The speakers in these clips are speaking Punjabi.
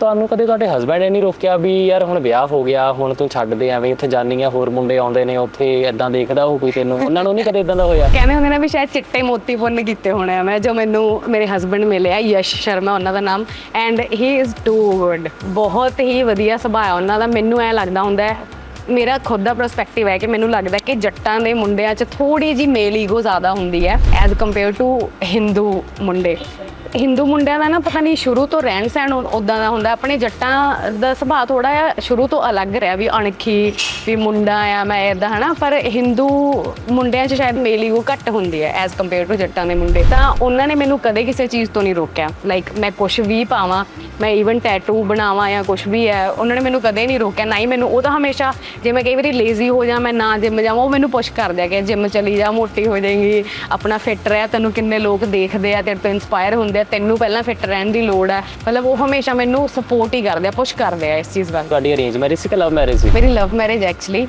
ਤੁਹਾਨੂੰ ਕਦੇ ਤੁਹਾਡੇ ਹਸਬੰਡ ਨੇ ਨਹੀਂ ਰੋਕਿਆ ਵੀ ਯਾਰ ਹੁਣ ਵਿਆਹ ਹੋ ਗਿਆ, ਹੁਣ ਤੂੰ ਛੱਡ ਦੇ ਐਵੇਂ ਉੱਥੇ ਜਾਨੀ ਆ, ਹੋਰ ਮੁੰਡੇ ਆਉਂਦੇ ਨੇ, ਉੱਥੇ ਐਦਾਂ ਦੇਖਦਾ ਉਹ ਕੋਈ ਤੈਨੂੰ? ਉਹਨਾਂ ਨੂੰ ਨਹੀਂ ਕਦੇ ਇਦਾਂ ਦਾ ਹੋਇਆ? ਕਹਿੰਦੇ ਹੁੰਦੇ ਨੇ ਵੀ ਸ਼ਾਇਦ ਚਿੱਟੇ ਮੋਤੀ ਪੁੰਨ ਕੀਤੇ ਹੋਣੇ ਆ। ਮੈਂ ਜੋ ਮੈਨੂੰ ਮੇਰੇ ਹਸਬੰਡ ਮਿਲਿਆ, ਯਸ਼ ਸ਼ਰਮਾ, ਉਹਨਾਂ ਦਾ ਨਾਮ। And he is too good ਬਹੁਤ ਹੀ ਵਧੀਆ ਸੁਭਾਅ ਉਹਨਾਂ ਦਾ। ਮੈਨੂੰ ਐ ਲੱਗਦਾ ਹੁੰਦਾ ਹੈ, ਮੇਰਾ ਖੁਦ ਦਾ ਪਰਸਪੈਕਟਿਵ ਹੈ ਕਿ ਮੈਨੂੰ ਲੱਗਦਾ ਕਿ ਜੱਟਾਂ ਦੇ ਮੁੰਡਿਆਂ 'ਚ ਥੋੜੀ ਜੀ ਮੇਲ ਈਗੋ ਜ਼ਿਆਦਾ ਹੁੰਦੀ ਹੈ ਐਜ਼ ਕੰਪੇਅਰ ਟੂ ਹਿੰਦੂ ਮੁੰਡੇ। ਹਿੰਦੂ ਮੁੰਡਿਆਂ ਦਾ ਨਾ ਪਤਾ ਨਹੀਂ ਸ਼ੁਰੂ ਤੋਂ ਰਹਿਣ ਸਹਿਣ ਉਦਾਂ ਦਾ ਹੁੰਦਾ, ਆਪਣੇ ਜੱਟਾਂ ਦਾ ਸੁਭਾਅ ਥੋੜਾ ਜਿਹਾ ਸ਼ੁਰੂ ਤੋਂ ਅਲੱਗ ਰਿਹਾ ਵੀ ਅਣਖੀ, ਵੀ ਮੁੰਡਾ ਆ, ਮੈਂ ਇਦਾਂ ਹਨਾ? ਪਰ ਹਿੰਦੂ ਮੁੰਡਿਆਂ 'ਚ ਸ਼ਾਇਦ ਮੇਲ ਈਗੋ ਘੱਟ ਹੁੰਦੀ ਹੈ ਐਜ਼ ਕੰਪੇਅਰ ਟੂ ਜੱਟਾਂ ਦੇ ਮੁੰਡੇ। ਤਾਂ ਉਹਨਾਂ ਨੇ ਮੈਨੂੰ ਕਦੇ ਕਿਸੇ ਚੀਜ਼ ਤੋਂ ਨਹੀਂ ਰੋਕਿਆ। ਲਾਈਕ ਮੈਂ ਕੁਝ ਵੀ ਪਾਵਾਂ, ਮੈਂ ਈਵਨ ਟੈਟੂ ਬਣਾਵਾਂ ਜਾਂ ਕੁਝ ਵੀ ਹੈ, ਉਹਨਾਂ ਨੇ ਮੈਨੂੰ ਕਦੇ ਨਹੀਂ ਰੋਕਿਆ। ਨਾ ਹੀ ਮੈਨੂੰ, ਉਹ ਤਾਂ ਹਮੇਸ਼ਾ ਜੇ ਮੈਂ ਕਈ ਵਾਰੀ ਲੇਜ਼ੀ ਹੋ ਜਾ ਮੈਂ ਨਾ ਜਿਮ ਜਾਵਾਂ, ਉਹ ਮੈਨੂੰ ਪੁਸ਼ ਕਰ ਦਿਆ ਕਿ ਜਿਮ ਚਲੀ ਜਾ, ਮੋਟੀ ਹੋ ਜਾਏਗੀ, ਆਪਣਾ ਫਿੱਟ ਰਹਿ, ਤੈਨੂੰ ਕਿੰਨੇ ਲੋਕ ਦੇਖਦੇ ਆ, ਤੇਰੇ ਤੋਂ ਇਨਸਪਾਇਰ ਹੁੰਦੇ ਆ ਤੈਨੂੰ ਪਹਿਲਾਂ ਫਿੱਟ ਰਹਿਣ ਦੀ ਲੋੜ ਹੈ ਮਤਲਬ ਉਹ ਹਮੇਸ਼ਾ ਮੈਨੂੰ ਸਪੋਰਟ ਹੀ ਕਰਦੇ ਆ ਪੁਸ਼ ਕਰਦੇ ਆ ਇਸ ਚੀਜ਼ ਵੱਲ। ਤੁਹਾਡੀ ਅਰੇਂਜ ਮੈਰਿਜ ਸੀ ਕਿ ਲਵ ਮੈਰਿਜ ਸੀ? ਮੇਰੀ ਲਵ ਮੈਰਿਜ ਐਕਚੁਅਲੀ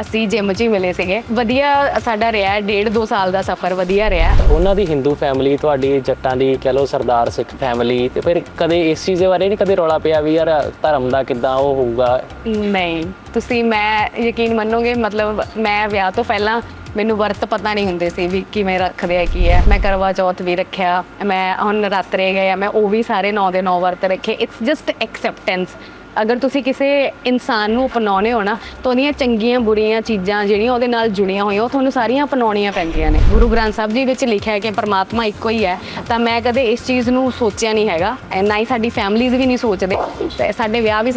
ਅਸੀਂ ਜਿਮ 'ਚ ਹੀ ਮਿਲੇ ਸੀਗੇ। ਵਧੀਆ ਸਾਡਾ ਰਿਹਾ ਡੇਢ ਦੋ ਸਾਲ ਦਾ ਸਫ਼ਰ ਵਧੀਆ ਰਿਹਾ। ਉਹਨਾਂ ਦੀ ਹਿੰਦੂ ਫੈਮਿਲੀ ਤੁਹਾਡੀ ਜੱਟਾਂ ਦੀ ਕਹ ਲੋ ਸਰਦਾਰ ਸਿੱਖ ਫੈਮਿਲੀ ਤੇ ਫਿਰ ਕਦੇ ਇਸ ਚੀਜ਼ ਦੇ ਬਾਰੇ ਨਹੀਂ ਕਦੇ ਰੌਲਾ ਪਿਆ ਵੀ ਯਾਰ ਧਰਮ ਦਾ ਕਿਦਾਂ ਉਹ ਹੋਊਗਾ? ਨਹੀਂ ਤੁਸੀਂ ਮੈਂ ਯਕੀਨ ਮੰਨੋਗੇ ਮਤਲਬ ਮੈਂ ਵਿਆਹ ਤੋਂ ਪਹਿਲਾਂ ਮੈਨੂੰ ਵਰਤ ਪਤਾ ਨਹੀਂ ਹੁੰਦੇ ਸੀ ਵੀ ਕਿਵੇਂ ਰੱਖਦੇ ਆ, ਕੀ ਹੈ ਮੈਂ ਕਰਵਾ ਚੌਥ ਵੀ ਰੱਖਿਆ, ਮੈਂ ਹੁਣ ਰਾਤਰੇ ਗਏ ਆ, ਮੈਂ ਉਹ ਵੀ ਸਾਰੇ 9 ਦੇ 9 ਵਰਤ ਰੱਖੇ। ਇਟਸ ਜਸਟ ਐਕਸੈਪਟੈਂਸ ਅਗਰ ਤੁਸੀਂ ਕਿਸੇ ਇਨਸਾਨ ਨੂੰ ਅਪਣਾਉਣੇ ਹੋ ਨਾ ਤਾਂ ਉਹਦੀਆਂ ਚੰਗੀਆਂ ਬੁਰੀਆਂ ਚੀਜ਼ਾਂ ਜਿਹੜੀਆਂ ਉਹਦੇ ਨਾਲ ਜੁੜੀਆਂ ਹੋਈਆਂ ਉਹ ਤੁਹਾਨੂੰ ਸਾਰੀਆਂ ਅਪਣਾਉਣੀਆਂ ਪੈਂਦੀਆਂ ਨੇ। ਗੁਰੂ ਗ੍ਰੰਥ ਸਾਹਿਬ ਜੀ ਵਿੱਚ ਲਿਖਿਆ ਹੈ ਕਿ ਪਰਮਾਤਮਾ ਇੱਕੋ ਹੀ ਹੈ ਤਾਂ ਮੈਂ ਕਦੇ ਇਸ ਚੀਜ਼ ਨੂੰ ਸੋਚਿਆ ਨਹੀਂ ਹੈਗਾ ਐ ਨਾ ਹੀ ਸਾਡੀ ਫੈਮਲੀਜ਼ ਵੀ ਨਹੀਂ ਸੋਚਦੇ। ਤੇ ਸਾਡੇ ਵਿਆਹ ਵੀ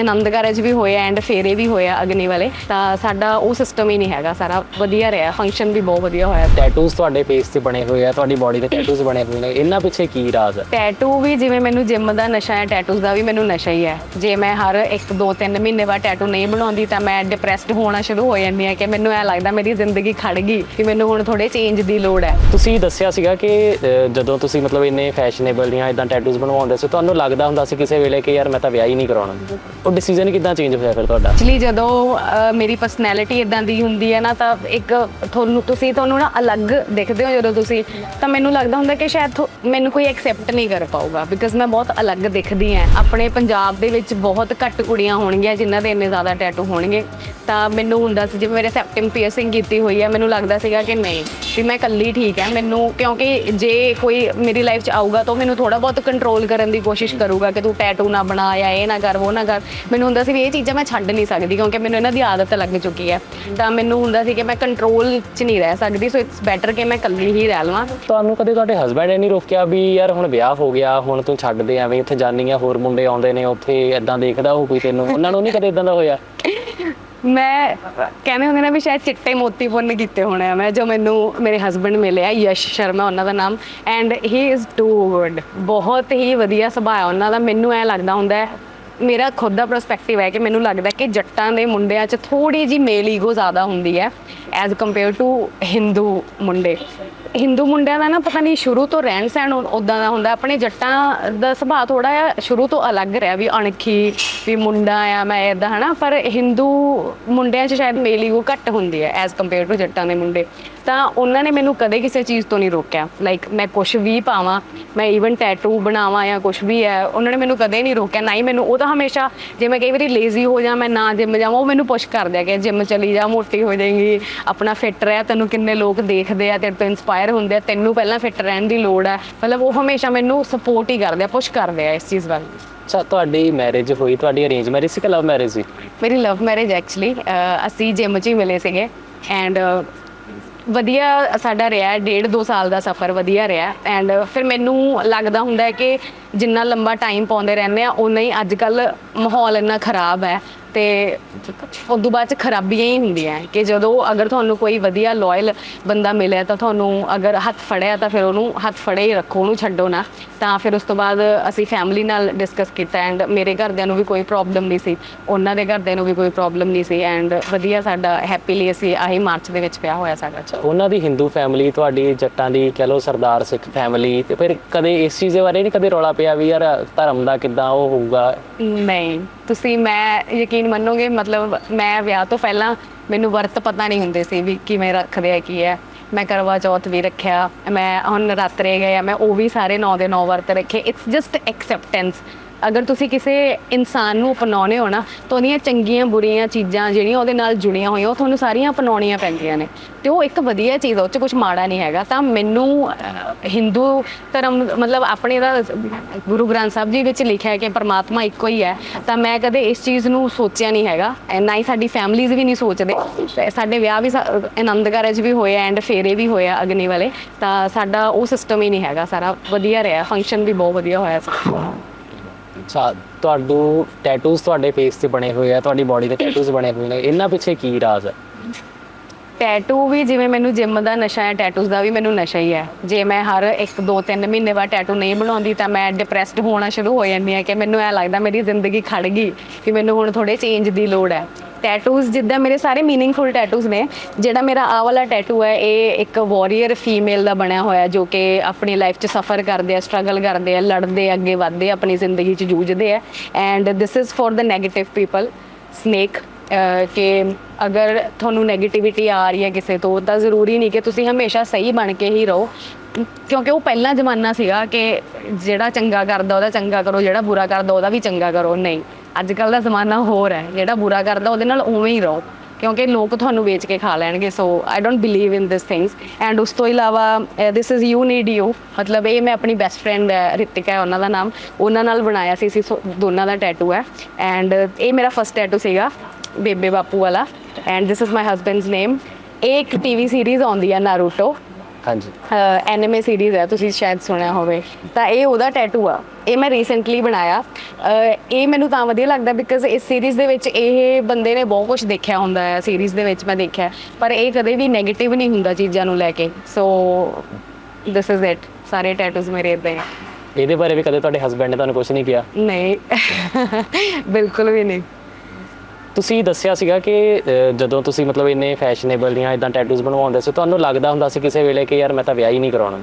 ਆਨੰਦ ਕਾਰਜ ਵੀ ਹੋਏ ਐਂਡ ਫੇਰੇ ਵੀ ਹੋਏ ਆ ਅਗਨੀ ਵਾਲੇ ਤਾਂ ਸਾਡਾ ਉਹ ਸਿਸਟਮ ਹੀ ਨਹੀਂ ਹੈਗਾ ਸਾਰਾ ਵਧੀਆ ਰਿਹਾ ਫੰਕਸ਼ਨ ਵੀ ਬਹੁਤ ਵਧੀਆ ਹੋਇਆ। ਟੈਟੂਜ਼ ਤੁਹਾਡੇ ਫੇਸ ਤੇ ਬਣੇ ਹੋਏ ਆ ਤੁਹਾਡੀ ਬਾਡੀ ਤੇ ਟੈਟੂਜ਼ ਬਣੇ ਹੋਏ ਨੇ ਇਹਨਾਂ ਪਿੱਛੇ ਕੀ ਰਾਜ਼ ਹੈ? ਟੈਟੂ ਵੀ ਜਿਵੇਂ ਮੈਨੂੰ ਜਿਮ ਦਾ ਨਸ਼ਾ ਹੈ ਟੈਟੂਜ਼ ਦਾ ਵੀ ਮੈਨੂੰ ਨਸ਼ਾ ਹੀ ਹੈ। ਜੇ ਮੈਂ ਹਰ 1 2 3 ਮਹੀਨੇ ਬਾਅਦ ਟੈਟੂ ਨਹੀਂ ਬਣਾਉਂਦੀ ਤਾਂ ਮੈਂ ਡਿਪਰੈਸਡ ਹੋਣਾ ਸ਼ੁਰੂ ਹੋ ਜਾਂਦੀ ਹਾਂ ਕਿ ਮੈਨੂੰ ਐ ਲੱਗਦਾ ਮੇਰੀ ਜ਼ਿੰਦਗੀ ਖੜ ਗਈ ਕਿ ਮੈਨੂੰ ਹੁਣ ਥੋੜੇ ਚੇਂਜ ਦੀ ਲੋੜ ਹੈ। ਤੁਸੀਂ ਦੱਸਿਆ ਸੀਗਾ ਕਿ ਜਦੋਂ ਤੁਸੀਂ ਮਤਲਬ ਇੰਨੇ ਫੈਸ਼ਨੇਬਲ ਜਾਂ ਇਦਾਂ ਟੈਟੂਜ਼ ਬਣਵਾਉਂਦੇ ਸੀ ਤੁਹਾਨੂੰ ਲੱਗਦਾ ਹੁੰਦਾ ਸੀ ਕਿਸੇ ਵੇਲੇ ਕਿ ਯਾਰ ਮੈਂ ਤਾਂ ਵਿਆਹ ਹੀ ਨਹੀਂ ਕਰਾਉਣਾ। ਉਹ ਡਿਸੀਜਨ ਕਿਦਾਂ ਚੇਂਜ ਹੋਇਆ ਫਿਰ ਤੁਹਾਡਾ? ਐਕਚੁਅਲੀ ਜਦੋਂ ਅਹ, ਮੇਰੀ ਪਰਸਨੈਲਿਟੀ ਇਦਾਂ ਦੀ ਹੁੰਦੀ ਹੈ ਨਾ ਤਾਂ ਇੱਕ ਤੁਹਾਨੂੰ ਤੁਸੀਂ ਤੁਹਾਨੂੰ ਨਾ ਅਲੱਗ ਦਿਖਦੇ ਹੋ ਜਦੋਂ ਤੁਸੀਂ ਤਾਂ ਮੈਨੂੰ ਲੱਗਦਾ ਹੁੰਦਾ ਕਿ ਸ਼ਾਇਦ ਥੋ- ਮੈਨੂੰ ਕੋਈ ਐਕਸੈਪਟ ਨਹੀਂ ਕਰ ਪਾਊਗਾ ਬਿਕਾਜ਼ ਮੈਂ ਬਹੁਤ ਅਲੱਗ ਦਿਖਦੀ ਹਾਂ। ਆਪਣੇ ਪੰਜਾਬ ਦੇ ਵਿੱਚ ਬਹੁਤ ਘੱਟ ਕੁੜੀਆਂ ਹੋਣਗੀਆਂ ਜਿਨ੍ਹਾਂ ਦੇ ਇੰਨੇ ਜ਼ਿਆਦਾ ਟੈਟੂ ਹੋਣਗੇ। ਤਾਂ ਮੈਨੂੰ ਹੁੰਦਾ ਸੀ, ਜਿਵੇਂ ਮੇਰੇ ਸੈਪਟਮ ਪੀਅਰਸਿੰਗ ਕੀਤੀ ਹੋਈ ਹੈ ਮੈਨੂੰ ਲੱਗਦਾ ਸੀਗਾ ਕਿ ਨਹੀਂ, ਵੀ ਮੈਂ ਇਕੱਲੀ ਠੀਕ ਹੈ ਮੈਨੂੰ ਕਿਉਂਕਿ ਜੇ ਕੋਈ ਮੇਰੀ ਲਾਈਫ 'ਚ ਆਊਗਾ ਤਾਂ ਉਹ ਮੈਨੂੰ ਥੋੜਾ ਬਹੁਤ ਕੰਟਰੋਲ ਕਰਨ ਦੀ ਕੋਸ਼ਿਸ਼ ਕਰੂਗਾ ਕਿ ਤੂੰ ਟੈਟੂ ਨਾ ਬਣਾ ਜਾਂ ਇਹ ਨਾ ਕਰ, ਉਹ ਨਾ ਕਰ। ਮੈਨੂੰ ਹੁੰਦਾ ਸੀ ਵੀ ਇਹ ਚੀਜ਼ਾਂ ਮੈਂ ਛੱਡ ਨਹੀਂ ਸਕਦੀ ਕਿਉਂਕਿ ਮੈਨੂੰ ਇਹਨਾਂ ਦੀ ਆਦਤ ਲੱਗ ਚੁੱਕੀ ਹੈ ਤਾਂ ਮੈਨੂੰ ਹੁੰਦਾ ਸੀ ਕਿ ਮੈਂ ਕੰਟਰੋਲ 'ਚ ਨਹੀਂ ਰਹਿ ਸਕਦੀ ਸੋ ਇਟਸ ਬੈਟਰ ਕਿ ਮੈਂ ਇਕੱਲੀ ਹੀ ਰਹਿ ਲਵਾਂ। ਤੁਹਾਨੂੰ ਕਦੇ ਤੁਹਾਡੇ ਹਸਬੰਡ ਨੇ ਨਹੀਂ ਰੋਕਿਆ? ਵੀ ਯਾਰ ਹੁਣ ਵਿਆਹ ਹੋ ਗਿਆ, ਹੁਣ ਤੂੰ ਛੱਡ ਦੇ ਐਵੇਂ ਉੱਥੇ ਜਾਨੀ ਆ, ਹੋਰ ਮੁੰਡੇ ਆਉਂਦੇ ਨੇ ਉੱਥੇ ਐਦਾਂ ਦੇਖਦਾ ਉਹ ਕੋਈ ਤੈਨੂੰ। ਉਹਨਾਂ ਨੂੰ ਨਹੀਂ ਕਦੇ ਇਦਾਂ ਦਾ ਹੋਇਆ? ਮੈਂ ਕਹਿੰਦੇ ਹੁੰਦੇ ਨੇ ਵੀ ਸ਼ਾਇਦ ਚਿੱਟੇ ਮੋਤੀ ਪੁੰਨ ਕੀਤੇ ਹੋਣੇ ਆ। ਮੈਂ ਜੋ ਮੈਨੂੰ ਮੇਰੇ ਹਸਬੰਡ ਮਿਲਿਆ, ਯਸ਼ ਸ਼ਰਮਾ ਉਹਨਾਂ ਦਾ ਨਾਮ and he is too good ਬਹੁਤ ਹੀ ਵਧੀਆ ਸੁਭਾਅ ਉਹਨਾਂ ਦਾ, ਮੈਨੂੰ ਐ ਲੱਗਦਾ ਹੁੰਦਾ ਹੈ, ਮੇਰਾ ਖੁਦ ਦਾ ਪਰਸਪੈਕਟਿਵ ਹੈ ਕਿ ਮੈਨੂੰ ਲੱਗਦਾ ਕਿ ਜੱਟਾਂ ਦੇ ਮੁੰਡਿਆਂ 'ਚ ਥੋੜੀ ਜੀ ਮੇਲ ਈਗੋ ਜ਼ਿਆਦਾ ਹੁੰਦੀ ਹੈ ਐਜ਼ ਕੰਪੇਅਰ ਟੂ ਹਿੰਦੂ ਮੁੰਡੇ। ਹਿੰਦੂ ਮੁੰਡਿਆਂ ਦਾ ਨਾ ਪਤਾ ਨਹੀਂ ਸ਼ੁਰੂ ਤੋਂ ਰਹਿਣ ਸਹਿਣ ਉਦਾਂ ਦਾ ਹੁੰਦਾ, ਆਪਣੇ ਜੱਟਾਂ ਦਾ ਸੁਭਾਅ ਥੋੜਾ ਜਿਹਾ ਸ਼ੁਰੂ ਤੋਂ ਅਲੱਗ ਰਿਹਾ ਵੀ ਅਣਖੀ, ਵੀ ਮੁੰਡਾ ਆ, ਮੈਂ ਇਦਾਂ ਹਨਾ? ਪਰ ਹਿੰਦੂ ਮੁੰਡਿਆਂ 'ਚ ਸ਼ਾਇਦ ਮੇਲ ਈਗੋ ਘੱਟ ਹੁੰਦੀ ਹੈ ਐਜ਼ ਕੰਪੇਅਰ ਟੂ ਜੱਟਾਂ ਦੇ ਮੁੰਡੇ। ਤਾਂ ਉਹਨਾਂ ਨੇ ਮੈਨੂੰ ਕਦੇ ਕਿਸੇ ਚੀਜ਼ ਤੋਂ ਨਹੀਂ ਰੋਕਿਆ। ਲਾਈਕ ਮੈਂ ਕੁਝ ਵੀ ਪਾਵਾਂ, ਮੈਂ ਈਵਨ ਟੈਟੂ ਬਣਾਵਾਂ ਜਾਂ ਕੁਝ ਵੀ ਹੈ, ਉਹਨਾਂ ਨੇ ਮੈਨੂੰ ਕਦੇ ਨਹੀਂ ਰੋਕਿਆ। ਨਾ ਹੀ ਮੈਨੂੰ, ਉਹ ਤਾਂ ਹਮੇਸ਼ਾ ਜੇ ਮੈਂ ਕਈ ਵਾਰੀ ਲੇਜ਼ੀ ਹੋ ਜਾ ਮੈਂ ਨਾ ਜਿਮ ਜਾਵਾਂ, ਉਹ ਮੈਨੂੰ ਪੁਸ਼ ਕਰਦੇ ਆ ਕਿ ਜਿਮ ਚਲੀ ਜਾ, ਮੋਟੀ ਹੋ ਜਾਏਗੀ, ਆਪਣਾ ਫਿੱਟ ਰਹਿ, ਤੈਨੂੰ ਕਿੰਨੇ ਲੋਕ ਦੇਖਦੇ ਆ, ਤੇਰੇ ਤੋਂ ਇਨਸਪਾਇਰ ਹੁੰਦੇ ਆ ਤੈਨੂੰ ਪਹਿਲਾਂ ਫਿੱਟ ਰਹਿਣ ਦੀ ਲੋੜ ਹੈ ਮਤਲਬ ਉਹ ਹਮੇਸ਼ਾ ਮੈਨੂੰ ਸਪੋਰਟ ਹੀ ਕਰਦੇ ਆ ਪੁਸ਼ ਕਰਦੇ ਆ ਇਸ ਚੀਜ਼ ਵੱਲ। ਅੱਛਾ ਤੁਹਾਡੀ ਮੈਰਿਜ ਹੋਈ ਤੁਹਾਡੀ ਅਰੇਂਜ ਮੈਰਿਜ ਸੀ ਕਿ ਲਵ ਮੈਰਿਜ ਸੀ? ਮੇਰੀ ਲਵ ਮੈਰਿਜ ਐਕਚੁਅਲੀ ਅਸੀਂ ਜਿਮ 'ਚ ਹੀ ਮਿਲੇ ਸੀਗੇ ਐਂਡ ਵਧੀਆ ਸਾਡਾ ਰਿਹਾ ਡੇਢ ਦੋ ਸਾਲ ਦਾ ਸਫ਼ਰ ਵਧੀਆ ਰਿਹਾ ਐਂਡ ਫਿਰ ਮੈਨੂੰ ਲੱਗਦਾ ਹੁੰਦਾ ਹੈ ਕਿ ਜਿੰਨਾ ਲੰਬਾ ਟਾਈਮ ਪਾਉਂਦੇ ਰਹਿੰਦੇ ਆ ਉਨਾ ਹੀ ਅੱਜ ਕੱਲ ਮਾਹੌਲ ਇੰਨਾ ਖਰਾਬ ਹੈ। ਤੇ ਉਸ ਤੋਂ ਬਾਅਦ ਚ ਖਰਾਬੀਆਂ ਹੀ ਹੁੰਦੀਆਂ ਕਿ ਜਦੋਂ ਅਗਰ ਤੁਹਾਨੂੰ ਕੋਈ ਵਧੀਆ ਲਾਇਲ ਬੰਦਾ ਮਿਲਿਆ ਤਾਂ ਤੁਹਾਨੂੰ ਅਗਰ ਹੱਥ ਫੜਿਆ ਤਾਂ ਫਿਰ ਉਹਨੂੰ ਹੱਥ ਫੜੇ ਹੀ ਰੱਖੋ ਉਹਨੂੰ ਛੱਡੋ ਨਾ। ਤਾਂ ਫਿਰ ਉਸ ਤੋਂ ਬਾਅਦ ਅਸੀਂ ਫੈਮਿਲੀ ਨਾਲ ਡਿਸਕਸ ਕੀਤਾ ਐਂਡ ਮੇਰੇ ਘਰਦਿਆਂ ਨੂੰ ਵੀ ਕੋਈ ਪ੍ਰੋਬਲਮ ਨਹੀਂ ਸੀ। ਉਹਨਾਂ ਦੇ ਘਰਦਿਆਂ ਨੂੰ ਵੀ ਕੋਈ ਪ੍ਰੋਬਲਮ ਨਹੀਂ ਸੀ ਐਂਡ ਵਧੀਆ ਸਾਡਾ ਹੈਪੀਲੀ ਅਸੀਂ ਆਹੀ ਮਾਰਚ ਦੇ ਵਿੱਚ ਵਿਆਹ ਹੋਇਆ ਸਾਡਾ। ਉਹਨਾਂ ਦੀ ਹਿੰਦੂ ਫੈਮਿਲੀ ਤੁਹਾਡੀ ਜੱਟਾਂ ਦੀ ਕਹ ਲੋ ਸਰਦਾਰ ਸਿੱਖ ਫੈਮਿਲੀ ਤੇ ਫਿਰ ਕਦੇ ਇਸ ਚੀਜ਼ ਦੇ ਬਾਰੇ ਨਹੀਂ ਕਦੇ ਰੌਲਾ ਪਿਆ ਵੀ ਯਾਰ ਧਰਮ ਦਾ ਕਿਦਾਂ ਉਹ ਹੋਊਗਾ? ਨਹੀਂ। ਤੁਸੀਂ ਮੈਂ ਯਕੀਨ ਮੰਨੋਗੇ, ਮਤਲਬ ਮੈਂ ਵਿਆਹ ਤੋਂ ਪਹਿਲਾਂ ਮੈਨੂੰ ਵਰਤ ਪਤਾ ਨਹੀਂ ਹੁੰਦੇ ਸੀ ਵੀ ਕਿਵੇਂ ਰੱਖਦੇ ਆ, ਕੀ ਹੈ ਮੈਂ ਕਰਵਾ ਚੌਥ ਵੀ ਰੱਖਿਆ, ਮੈਂ ਹੁਣ ਰਾਤਰੇ ਗਏ ਮੈਂ ਉਹ ਵੀ ਸਾਰੇ 9 ਦੇ 9 ਵਰਤ ਰੱਖੇ। ਇਟਸ ਜਸਟ ਐਕਸੈਪਟੈਂਸ ਅਗਰ ਤੁਸੀਂ ਕਿਸੇ ਇਨਸਾਨ ਨੂੰ ਅਪਣਾਉਣੇ ਹੋ ਨਾ ਤਾਂ ਉਹਦੀਆਂ ਚੰਗੀਆਂ ਬੁਰੀਆਂ ਚੀਜ਼ਾਂ ਜਿਹੜੀਆਂ ਉਹਦੇ ਨਾਲ ਜੁੜੀਆਂ ਹੋਈਆਂ ਉਹ ਤੁਹਾਨੂੰ ਸਾਰੀਆਂ ਅਪਣਾਉਣੀਆਂ ਪੈਂਦੀਆਂ ਨੇ। ਤੇ ਉਹ ਇੱਕ ਵਧੀਆ ਚੀਜ਼ ਆ, ਉਹ 'ਚ ਕੁਝ ਮਾੜਾ ਨਹੀਂ ਹੈਗਾ। ਤਾਂ ਮੈਨੂੰ ਹਿੰਦੂ ਧਰਮ ਮਤਲਬ ਆਪਣੇ ਦਾ ਗੁਰੂ ਗ੍ਰੰਥ ਸਾਹਿਬ ਜੀ ਵਿੱਚ ਲਿਖਿਆ ਹੈ ਕਿ ਪਰਮਾਤਮਾ ਇੱਕੋ ਹੀ ਹੈ ਤਾਂ ਮੈਂ ਕਦੇ ਇਸ ਚੀਜ਼ ਨੂੰ ਸੋਚਿਆ ਨਹੀਂ ਹੈਗਾ। ਐ ਨਾ ਹੀ ਸਾਡੀ ਫੈਮਲੀਜ਼ ਵੀ ਨਹੀਂ ਸੋਚਦੇ। ਸਾਡੇ ਵਿਆਹ ਵੀ ਸਾ- ਆਨੰਦ ਕਾਰਜ ਵੀ ਹੋਏ ਐਂਡ ਫੇਰੇ ਵੀ ਹੋਏ ਆ ਅਗਨੀ ਵਾਲੇ ਤਾਂ ਸਾਡਾ ਉਹ ਸਿਸਟਮ ਹੀ ਨਹੀਂ ਹੈਗਾ। ਸਾਰਾ ਵਧੀਆ ਰਿਹਾ ਫੰਕਸ਼ਨ ਵੀ ਬਹੁਤ ਵਧੀਆ ਹੋਇਆ ਸੀ। ਅੱਛਾ ਤੁਹਾਨੂੰ ਟੈਟੂਜ਼ ਤੁਹਾਡੇ ਫੇਸ ਤੇ ਬਣੇ ਹੋਏ ਆ, ਤੁਹਾਡੀ ਬਾਡੀ ਤੇ ਟੈਟੂਜ਼ ਬਣੇ ਹੋਏ ਨੇ, ਇਹਨਾਂ ਪਿੱਛੇ ਕੀ ਰਾਜ਼ ਹੈ? ਟੈਟੂ ਵੀ ਜਿਵੇਂ ਮੈਨੂੰ ਜਿਮ ਦਾ ਨਸ਼ਾ ਹੈ ਟੈਟੂਜ਼ ਦਾ ਵੀ ਮੈਨੂੰ ਨਸ਼ਾ ਹੀ ਹੈ। ਜੇ ਮੈਂ ਹਰ 1 2 3 ਮਹੀਨੇ ਬਾਅਦ ਟੈਟੂ ਨਹੀਂ ਬਣਾਉਂਦੀ ਤਾਂ ਮੈਂ ਡਿਪਰੈਸਡ ਹੋਣਾ ਸ਼ੁਰੂ ਹੋ ਜਾਂਦੀ ਹਾਂ ਕਿ ਮੈਨੂੰ ਐ ਲੱਗਦਾ ਮੇਰੀ ਜ਼ਿੰਦਗੀ ਖੜ ਗਈ ਕਿ ਮੈਨੂੰ ਹੁਣ ਥੋੜੇ ਚੇਂਜ ਦੀ ਲੋੜ ਹੈ। ਟੈਟੂਸ ਜਿੱਦਾਂ ਮੇਰੇ ਸਾਰੇ मीनिंगफुल ਟੈਟੂਸ ਨੇ, ਜਿਹੜਾ ਮੇਰਾ ਆ ਵਾਲਾ ਟੈਟੂ ਹੈ, ਇਹ ਇੱਕ ਵਾਰੀਅਰ ਫੀਮੇਲ ਦਾ ਬਣਿਆ ਹੋਇਆ ਜੋ ਕਿ ਆਪਣੀ ਲਾਈਫ 'ਚ ਸਫਰ ਕਰਦੇ ਆ ਸਟਰਗਲ ਕਰਦੇ ਆ, ਲੜਦੇ ਅੱਗੇ ਵਧਦੇ ਆਪਣੀ ਜ਼ਿੰਦਗੀ 'ਚ ਜੂਝਦੇ ਆ। And this is for the negative people snake ਕਿ ਅਗਰ ਤੁਹਾਨੂੰ ਨੈਗੇਟਿਵਿਟੀ ਆ ਰਹੀ ਹੈ ਕਿਸੇ ਤੋਂ, ਤਾਂ ਜ਼ਰੂਰੀ ਨਹੀਂ ਕਿ ਤੁਸੀਂ ਹਮੇਸ਼ਾ ਸਹੀ ਬਣ ਕੇ ਹੀ ਰਹੋ। ਕਿਉਂਕਿ ਉਹ ਪਹਿਲਾਂ ਜ਼ਮਾਨਾ ਸੀਗਾ ਕਿ ਜਿਹੜਾ ਚੰਗਾ ਕਰਦਾ, ਉਹਦਾ ਚੰਗਾ ਕਰੋ, ਜਿਹੜਾ ਬੁਰਾ ਕਰਦਾ, ਉਹਦਾ ਵੀ ਚੰਗਾ ਕਰੋ। ਨਹੀਂ ਅੱਜ ਕੱਲ ਦਾ ਜ਼ਮਾਨਾ ਹੋਰ ਹੈ, ਜਿਹੜਾ ਬੁਰਾ ਕਰਦਾ ਉਹਦੇ ਨਾਲ ਉਵੇਂ ਹੀ ਰਹੋ, ਕਿਉਂਕਿ ਲੋਕ ਤੁਹਾਨੂੰ ਵੇਚ ਕੇ ਖਾ ਲੈਣਗੇ so I don't believe in this things and ਉਸ ਤੋਂ ਇਲਾਵਾ this is you need you ਮਤਲਬ ਇਹ ਮੈਂ ਆਪਣੀ ਬੈਸਟ ਫਰੈਂਡ ਹੈ ਰਿਤਿਕਾ ਹੈ, ਉਹਨਾਂ ਦਾ ਨਾਮ, ਉਹਨਾਂ ਨਾਲ ਬਣਾਇਆ ਸੀ ਸੀ, ਦੋਨਾਂ ਦਾ ਟੈਟੂ ਹੈ। ਐਂਡ ਇਹ ਮੇਰਾ ਫਸਟ ਟੈਟੂ ਸੀਗਾ, ਬੇਬੇ ਬਾਪੂ ਵਾਲਾ। And this is my husband's name ਇਹ ਇੱਕ ਟੀਵੀ ਸੀਰੀਜ਼ ਆਉਂਦੀ ਹੈ ਨਾਰੂਟੋ ਹਾਂਜੀ। ਐਨੀਮੇ ਸੀਰੀਜ਼ ਹੈ ਤੁਸੀਂ ਸ਼ਾਇਦ ਸੁਣਿਆ ਹੋਵੇ। ਤਾਂ ਇਹ ਉਹਦਾ ਟੈਟੂ ਆ। ਇਹ ਮੈਂ ਰੀਸੈਂਟਲੀ ਬਣਾਇਆ। ਅਹ ਇਹ ਮੈਨੂੰ ਤਾਂ ਵਧੀਆ ਲੱਗਦਾ ਬਿਕਾਜ਼ ਇਸ ਸੀਰੀਜ਼ ਦੇ ਵਿੱਚ ਇਹ ਬੰਦੇ ਨੇ ਬਹੁਤ ਕੁਝ ਦੇਖਿਆ ਹੁੰਦਾ ਹੈ। ਸੀਰੀਜ਼ ਦੇ ਵਿੱਚ ਮੈਂ ਦੇਖਿਆ। ਪਰ ਇਹ ਕਦੇ ਵੀ 네ਗੇਟਿਵ ਨਹੀਂ ਹੁੰਦਾ ਚੀਜ਼ਾਂ ਨੂੰ ਲੈ ਕੇ। ਸੋ ਦਿਸ ਇਜ਼ ਇਟ ਸਾਰੇ ਟੈਟੂਜ਼ ਮੇਰੇ ਇਦਾਂ ਹੀ ਆ। ਇਹਦੇ ਬਾਰੇ ਵੀ ਕਦੇ ਤੁਹਾਡੇ ਹਸਬੰਡ ਨੇ ਤੁਹਾਨੂੰ ਕੁਝ ਨਹੀਂ ਕਿਹਾ? ਨਹੀਂ। ਬਿਲਕੁਲ ਵੀ ਨਹੀਂ। ਤੁਸੀਂ ਦੱਸਿਆ ਸੀਗਾ ਕਿ ਅਹ, ਜਦੋਂ ਤੁਸੀਂ ਮਤਲਬ ਇੰਨੇ ਫੈਸ਼ਨੇਬਲ ਜਾਂ ਇਦਾਂ ਟੈਟੂਜ਼ ਬਣਵਾਉਂਦੇ ਸੀ ਤੁਹਾਨੂੰ ਲੱਗਦਾ ਹੁੰਦਾ ਸੀ ਕਿਸੇ ਵੇਲੇ ਕਿ ਯਾਰ ਮੈਂ ਤਾਂ ਵਿਆਹ ਹੀ ਨਹੀਂ ਕਰਾਉਣਾ।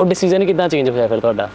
ਉਹ ਡਿਸੀਜਨ ਕਿਦਾਂ ਚੇਂਜ ਹੋਇਆ ਫਿਰ ਤੁਹਾਡਾ?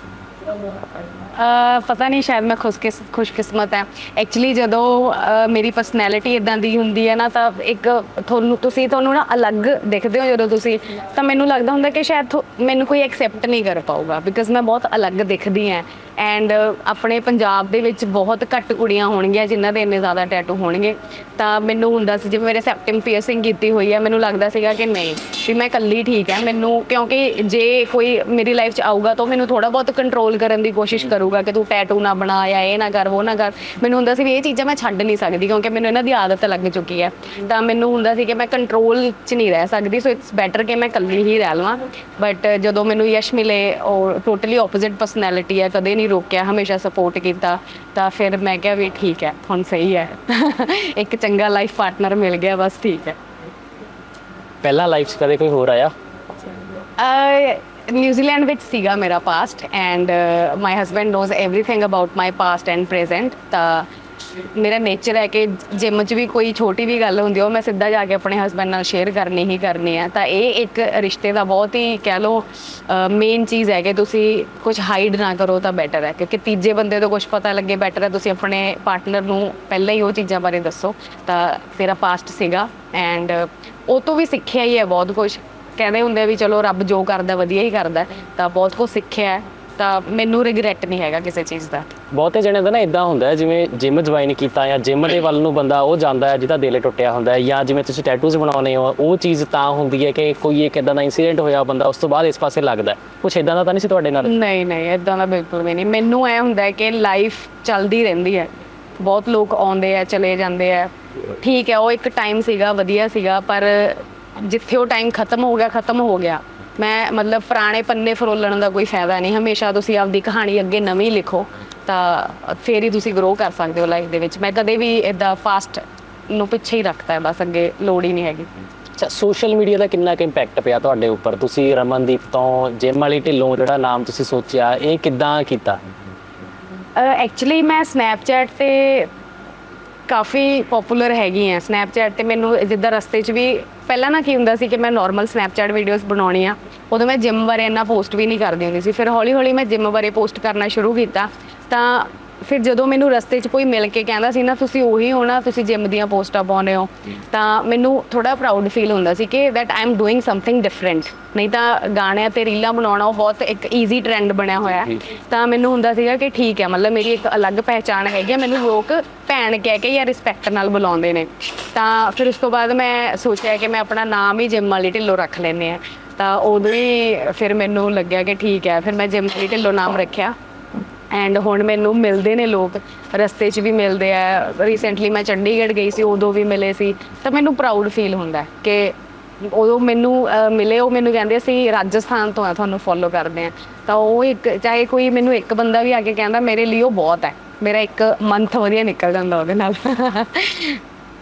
ਅਹ ਪਤਾ ਨਹੀਂ ਸ਼ਾਇਦ ਮੈਂ ਖੁਸ਼ਕਿਸ ਖੁਸ਼ਕਿਸਮਤ ਹੈ। ਐਕਚੁਅਲੀ ਜਦੋਂ ਅਹ ਮੇਰੀ ਪਰਸਨੈਲਿਟੀ ਇਦਾਂ ਦੀ ਹੁੰਦੀ ਹੈ ਨਾ ਤਾਂ ਇੱਕ ਤੁਹਾਨੂੰ ਤੁਸੀਂ ਤੁਹਾਨੂੰ ਨਾ ਅਲੱਗ ਦਿਖਦੇ ਹੋ ਜਦੋਂ ਤੁਸੀਂ। ਤਾਂ ਮੈਨੂੰ ਲੱਗਦਾ ਹੁੰਦਾ ਕਿ ਸ਼ਾਇਦ ਥੋ- ਮੈਨੂੰ ਕੋਈ ਐਕਸੈਪਟ ਨਹੀਂ ਕਰ ਪਾਊਗਾ ਬਿਕਾਜ਼ ਮੈਂ ਬਹੁਤ ਅਲੱਗ ਦਿਖਦੀ ਹਾਂ। ਐਂਡ uh, ਆਪਣੇ ਪੰਜਾਬ ਦੇ ਵਿੱਚ ਬਹੁਤ ਘੱਟ ਕੁੜੀਆਂ ਹੋਣਗੀਆਂ ਜਿਨ੍ਹਾਂ ਦੇ ਇੰਨੇ ਜ਼ਿਆਦਾ ਟੈਟੂ ਹੋਣਗੇ। ਤਾਂ ਮੈਨੂੰ ਹੁੰਦਾ ਸੀ, ਜਿਵੇਂ ਮੇਰੇ ਸੈਪਟਮ ਪੀਅਰਸਿੰਗ ਕੀਤੀ ਹੋਈ ਹੈ ਮੈਨੂੰ ਲੱਗਦਾ ਸੀਗਾ ਕਿ ਨਹੀਂ, ਵੀ ਮੈਂ ਇਕੱਲੀ ਠੀਕ ਹੈ ਮੈਨੂੰ, ਕਿਉਂਕਿ ਜੇ ਕੋਈ ਮੇਰੀ ਲਾਈਫ 'ਚ ਆਊਗਾ ਤਾਂ ਉਹ ਮੈਨੂੰ ਥੋੜਾ ਬਹੁਤ ਕੰਟਰੋਲ ਕਰਨ ਦੀ ਕੋਸ਼ਿਸ਼ ਕਰੂਗਾ ਕਿ ਤੂੰ ਟੈਟੂ ਨਾ ਬਣਾ ਜਾਂ ਇਹ ਨਾ ਕਰ, ਉਹ ਨਾ ਕਰ। ਮੈਨੂੰ ਹੁੰਦਾ ਸੀ ਵੀ ਇਹ ਚੀਜ਼ਾਂ ਮੈਂ ਛੱਡ ਨਹੀਂ ਸਕਦੀ, ਕਿਉਂਕਿ ਮੈਨੂੰ ਇਹਨਾਂ ਦੀ ਆਦਤ ਲੱਗ ਚੁੱਕੀ ਹੈ ਤਾਂ ਮੈਨੂੰ ਹੁੰਦਾ ਸੀ ਕਿ ਮੈਂ ਕੰਟਰੋਲ 'ਚ ਨਹੀਂ ਰਹਿ ਸਕਦੀ ਸੋ ਇਟਸ ਬੈਟਰ ਕਿ ਮੈਂ ਇਕੱਲੀ ਹੀ ਰਹਿ ਲਵਾਂ। ਬਟ ਜਦੋਂ ਮੈਨੂੰ ਯਸ਼ ਮਿਲੇ, ਉਹ ਟੋਟਲੀ ਆਪੋਜ਼ਿਟ ਪਰਸਨੈਲਿਟੀ ਹੈ ਕਦੇ ਨਹੀਂ ਰੋਕਿਆ ਹਮੇਸ਼ਾ ਸਪੋਰਟ ਕੀਤਾ ਤਾਂ ਫਿਰ ਮੈਂ ਕਿਹਾ ਵੀ ਠੀਕ ਹੈ ਹੁਣ ਸਹੀ ਹੈ ਇੱਕ ਚੰਗਾ ਲਾਈਫ ਪਾਰਟਨਰ ਮਿਲ ਗਿਆ ਬਸ ਠੀਕ ਹੈ ਪਹਿਲਾਂ ਲਾਈਫ 'ਚ ਕਦੇ ਕੋਈ ਹੋਰ ਆਇਆ ਨਿਊਜ਼ੀਲੈਂਡ ਵਿੱਚ ਸੀਗਾ ਮੇਰਾ past and my husband knows everything about my past and present ਤਾਂ ਮੇਰਾ ਨੇਚਰ ਹੈ ਕਿ ਜਿਮ 'ਚ ਵੀ ਕੋਈ ਛੋਟੀ ਵੀ ਗੱਲ ਹੁੰਦੀ ਆ, ਉਹ ਮੈਂ ਸਿੱਧਾ ਜਾ ਕੇ ਆਪਣੇ ਹਸਬੈਂਡ ਨਾਲ ਸ਼ੇਅਰ ਕਰਨੀ ਹੀ ਕਰਨੀ ਹੈ ਤਾਂ ਇਹ ਇੱਕ ਰਿਸ਼ਤੇ ਦਾ ਬਹੁਤ ਹੀ ਕਹਿ ਲਓ ਮੇਨ ਚੀਜ਼ ਹੈ ਕਿ ਤੁਸੀਂ ਕੁਝ ਹਾਈਡ ਨਾ ਕਰੋ ਤਾਂ ਬੈਟਰ ਹੈ ਕਿਉਂਕਿ ਤੀਜੇ ਬੰਦੇ ਤੋਂ ਕੁਝ ਪਤਾ ਲੱਗੇ ਬੈਟਰ ਹੈ ਤੁਸੀਂ ਆਪਣੇ ਪਾਰਟਨਰ ਨੂੰ ਪਹਿਲਾਂ ਹੀ ਉਹ ਚੀਜ਼ਾਂ ਬਾਰੇ ਦੱਸੋ। ਤਾਂ ਤੇਰਾ ਪਾਸਟ ਸੀਗਾ ਐਂਡ ਉਹ ਤੋਂ ਵੀ ਸਿੱਖਿਆ ਹੀ ਹੈ ਬਹੁਤ ਕੁਝ ਕਹਿੰਦੇ ਹੁੰਦੇ ਆ ਵੀ ਚਲੋ ਰੱਬ ਜੋ ਕਰਦਾ ਵਧੀਆ ਹੀ ਕਰਦਾ ਤਾਂ ਬਹੁਤ ਕੁਝ ਸਿੱਖਿਆ ਹੈ, ਤਾਂ ਮੈਨੂੰ ਰਿਗਰੈਟ ਨਹੀਂ ਹੈਗਾ ਕਿਸੇ ਚੀਜ਼ ਦਾ। ਬਹੁਤੇ ਜਣੇ ਦਾ ਨਾ ਇਦਾਂ ਹੁੰਦਾ ਹੈ ਜਿਵੇਂ ਜਿਮ ਜੁਆਇਨ ਕੀਤਾ ਜਾਂ ਜਿਮ ਦੇ ਵੱਲ ਨੂੰ ਬੰਦਾ ਉਹ ਜਾਂਦਾ ਹੈ ਜਿਹਦਾ ਦਿਲ ਟੁੱਟਿਆ ਹੁੰਦਾ ਹੈ ਜਾਂ ਜਿਵੇਂ ਤੁਸੀਂ ਟੈਟੂਜ਼ ਬਣਾਉਨੇ ਹੋ ਉਹ ਚੀਜ਼ ਤਾਂ ਹੁੰਦੀ ਹੈ ਕਿ ਕੋਈ ਇੱਕ ਇਦਾਂ ਦਾ ਇਨਸੀਡੈਂਟ ਹੋਇਆ ਬੰਦਾ ਉਸ ਤੋਂ ਬਾਅਦ ਇਸ ਪਾਸੇ ਲੱਗਦਾ। ਕੁਛ ਇਦਾਂ ਦਾ ਤਾਂ ਨਹੀਂ ਸੀ ਤੁਹਾਡੇ ਨਾਲ? ਨਹੀਂ ਨਹੀਂ ਇਦਾਂ ਦਾ ਬਿਲਕੁਲ ਵੀ ਨਹੀਂ। ਮੈਨੂੰ ਐ ਹੁੰਦਾ ਹੈ ਕਿ ਲਾਈਫ ਚੱਲਦੀ ਰਹਿੰਦੀ ਹੈ। ਬਹੁਤ ਲੋਕ ਆਉਂਦੇ ਆ ਚਲੇ ਜਾਂਦੇ ਆ। ਠੀਕ ਹੈ ਉਹ ਇੱਕ ਟਾਈਮ ਸੀਗਾ ਵਧੀਆ ਸੀਗਾ ਪਰ ਜਿੱਥੇ ਉਹ ਟਾਈਮ ਖਤਮ ਹੋ ਗਿਆ ਖਤਮ ਹੋ ਗਿਆ। ਮੈਂ ਮਤਲਬ ਪੁਰਾਣੇ ਪੰਨੇ ਫਰੋਲਣ ਦਾ ਕੋਈ ਫਾਇਦਾ ਨਹੀਂ। ਹਮੇਸ਼ਾ ਤੁਸੀਂ ਆਪਦੀ ਕਹਾਣੀ ਅੱਗੇ ਨਵੀਂ ਲਿਖੋ ਤਾਂ ਫੇਰ ਹੀ ਤੁਸੀਂ ਗਰੋ ਕਰ ਸਕਦੇ ਹੋ ਲਾਈਫ ਦੇ ਵਿੱਚ। ਮੈਂ ਕਦੇ ਵੀ ਇਦਾਂ ਫਾਸਟ ਨੂੰ ਪਿੱਛੇ ਹੀ ਰੱਖਤਾ ਹੈ ਬਸ ਅੱਗੇ ਲੋੜ ਹੀ ਨਹੀਂ ਹੈਗੀ। ਅੱਛਾ ਸੋਸ਼ਲ ਮੀਡੀਆ ਦਾ ਕਿੰਨਾ ਕੁ ਇੰਪੈਕਟ ਪਿਆ ਤੁਹਾਡੇ ਉੱਪਰ? ਤੁਸੀਂ ਰਮਨਦੀਪ ਤੋਂ ਜਿਮ ਵਾਲੀ ਢਿੱਲੋਂ ਜਿਹੜਾ ਨਾਮ ਤੁਸੀਂ ਸੋਚਿਆ ਇਹ ਕਿੱਦਾਂ ਕੀਤਾ? ਐਕਚੁਅਲੀ ਮੈਂ ਸਨੈਪਚੈਟ ਤੇ ਕਾਫੀ ਪਪੂਲਰ ਹੈਗੀ ਆ ਸਨੈਪਚੈਟ ਤੇ ਮੈਨੂੰ ਜਿੱਦਾਂ ਰਸਤੇ 'ਚ ਵੀ ਪਹਿਲਾਂ ਨਾ ਕੀ ਹੁੰਦਾ ਸੀ ਕਿ ਮੈਂ ਨਾਰਮਲ ਸਨੈਪਚੈਟ ਵੀਡੀਓਜ਼ ਬਣਾਉਣੀ ਆ, ਉਦੋਂ ਮੈਂ ਜਿਮ ਬਾਰੇ ਇੰਨਾ ਪੋਸਟ ਵੀ ਨਹੀਂ ਕਰਦੀ ਹੁੰਦੀ ਸੀ। ਫਿਰ ਹੌਲੀ ਹੌਲੀ ਮੈਂ ਜਿਮ ਬਾਰੇ ਪੋਸਟ ਕਰਨਾ ਸ਼ੁਰੂ ਕੀਤਾ ਤਾਂ ਫਿਰ ਜਦੋਂ ਮੈਨੂੰ ਰਸਤੇ 'ਚ ਕੋਈ ਮਿਲ ਕੇ ਕਹਿੰਦਾ ਸੀ ਨਾ ਤੁਸੀਂ ਉਹੀ ਹੋਣਾ ਤੁਸੀਂ ਜਿਮ ਦੀਆਂ ਪੋਸਟਾਂ ਪਾਉਂਦੇ ਹੋ ਤਾਂ ਮੈਨੂੰ ਥੋੜਾ ਪ੍ਰਾਊਡ ਫੀਲ ਹੁੰਦਾ ਸੀ ਕਿ that I am doing something different ਨਹੀਂ ਤਾਂ ਗਾਣਿਆਂ ਤੇ ਰੀਲਾਂ ਬਣਾਉਣਾ ਉਹ ਬਹੁਤ ਇੱਕ ਈਜ਼ੀ ਟ੍ਰੈਂਡ ਬਣਿਆ ਹੋਇਆ ਹੈ। ਤਾਂ ਮੈਨੂੰ ਹੁੰਦਾ ਸੀਗਾ ਕਿ ਠੀਕ ਹੈ ਮਤਲਬ ਮੇਰੀ ਇੱਕ ਅਲੱਗ ਪਹਿਚਾਣ ਹੈਗੀ ਹੈ। ਮੈਨੂੰ ਲੋਕ ਭੈਣ ਕਹਿ ਕੇ ਜਾਂ ਰਿਸਪੈਕਟ ਨਾਲ ਬੁਲਾਉਂਦੇ ਨੇ। ਤਾਂ ਫਿਰ ਉਸ ਤੋਂ ਬਾਅਦ ਮੈਂ ਸੋਚਿਆ ਕਿ ਮੈਂ ਆਪਣਾ ਨਾਮ ਹੀ ਜਿਮ ਵਾਲੀ ਢਿੱਲੋਂ ਰੱਖ ਲੈਂਦੇ ਆ ਤਾਂ ਉਦੋਂ ਹੀ ਫਿਰ ਮੈਨੂੰ ਲੱਗਿਆ ਕਿ ਠੀਕ ਹੈ ਫਿਰ ਮੈਂ ਜਿਮ ਵਾਲੀ ਢਿੱਲੋਂ ਨਾਮ ਰੱਖਿਆ। ਐਂਡ ਹੁਣ ਮੈਨੂੰ ਮਿਲਦੇ ਨੇ ਲੋਕ, ਰਸਤੇ 'ਚ ਵੀ ਮਿਲਦੇ ਆ। ਰੀਸੈਂਟਲੀ ਮੈਂ ਚੰਡੀਗੜ੍ਹ ਗਈ ਸੀ, ਉਦੋਂ ਵੀ ਮਿਲੇ ਸੀ। ਤਾਂ ਮੈਨੂੰ ਪ੍ਰਾਊਡ ਫੀਲ ਹੁੰਦਾ ਕਿ ਉਦੋਂ ਮੈਨੂੰ ਮਿਲੇ, ਉਹ ਮੈਨੂੰ ਕਹਿੰਦੇ ਸੀ, ਰਾਜਸਥਾਨ ਤੋਂ ਆ, ਤੁਹਾਨੂੰ ਫੋਲੋ ਕਰਦੇ ਆ। ਤਾਂ ਉਹ ਇੱਕ, ਚਾਹੇ ਕੋਈ ਮੈਨੂੰ ਇੱਕ ਬੰਦਾ ਵੀ ਆ ਕੇ ਕਹਿੰਦਾ, ਮੇਰੇ ਲਈ ਉਹ ਬਹੁਤ ਹੈ। ਮੇਰਾ ਇੱਕ ਮੰਥ ਵਧੀਆ ਨਿਕਲ ਜਾਂਦਾ ਉਹਦੇ ਨਾਲ।